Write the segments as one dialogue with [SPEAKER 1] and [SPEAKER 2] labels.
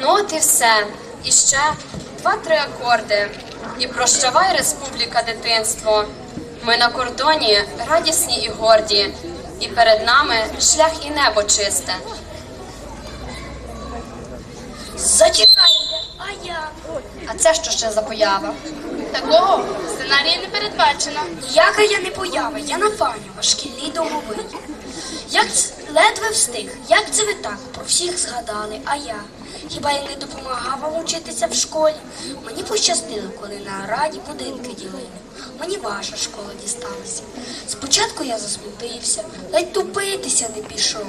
[SPEAKER 1] Ну от і все. І ще два-три акорди. І прощавай, республіка, дитинство. Ми на кордоні радісні і горді, і перед нами шлях і небо чисте.
[SPEAKER 2] Зачекайте, а я?
[SPEAKER 1] А це що ще за поява?
[SPEAKER 3] Такого сценарії не передбачено.
[SPEAKER 2] Ніяка я не поява, я Нафаніва, шкільний домовий. Як це ледве встиг, як це ви так про всіх згадали, а я? Хіба я не допомагав вам учитися в школі? Мені пощастило, коли на раді будинки ділили. Мені ваша школа дісталася. Спочатку я засмутився, ледь тупитися не пішов.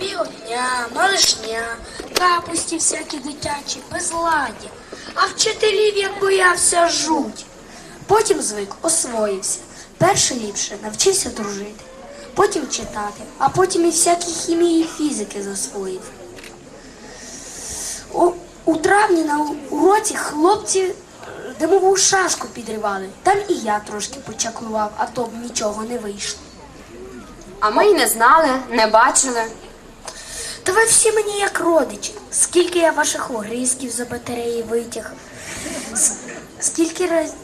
[SPEAKER 2] Біготня, малишня, капусті всякі дитячі, безладдя. А вчителів як боявся жуть. Потім звик, освоївся. Перше ліпше навчився дружити, потім читати, а потім і всякі хімії і фізики засвоїв. У, травні на уроці хлопці димову шашку підривали. Там і я трошки почаклував, а то б нічого не вийшло.
[SPEAKER 1] А ми й не знали, не бачили.
[SPEAKER 2] Та ви всі мені як родичі. Скільки я ваших огризків за батареї витяг, скільки раз...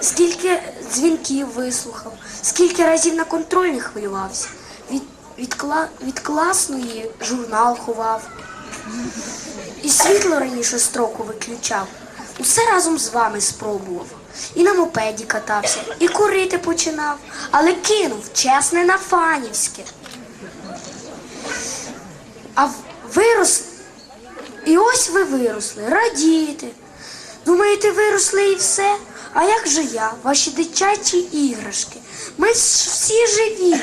[SPEAKER 2] скільки дзвінків вислухав, скільки разів на контрольних хвилювався. Від, від, кла... від класної журнал ховав. І світло раніше строку виключав. Усе разом з вами спробував. І на мопеді катався, і курити починав, але кинув чесне на фанівське. А вирос. І ось ви виросли, радієте. Думаєте, виросли і все? А як же я, ваші дитячі іграшки? Ми всі живі.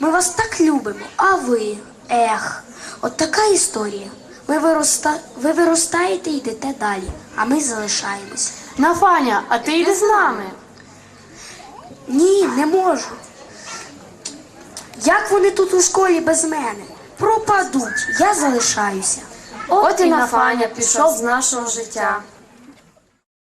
[SPEAKER 2] Ми вас так любимо. А ви? Ех, от така історія. Ви, вироста... ви виростаєте і йдете далі, а ми залишаємось.
[SPEAKER 4] Нафаня, а ти йди з нами.
[SPEAKER 2] Ні, не можу. Як вони тут у школі без мене? Пропадуть, я залишаюся.
[SPEAKER 4] От і Нафаня пішов з нашого життя.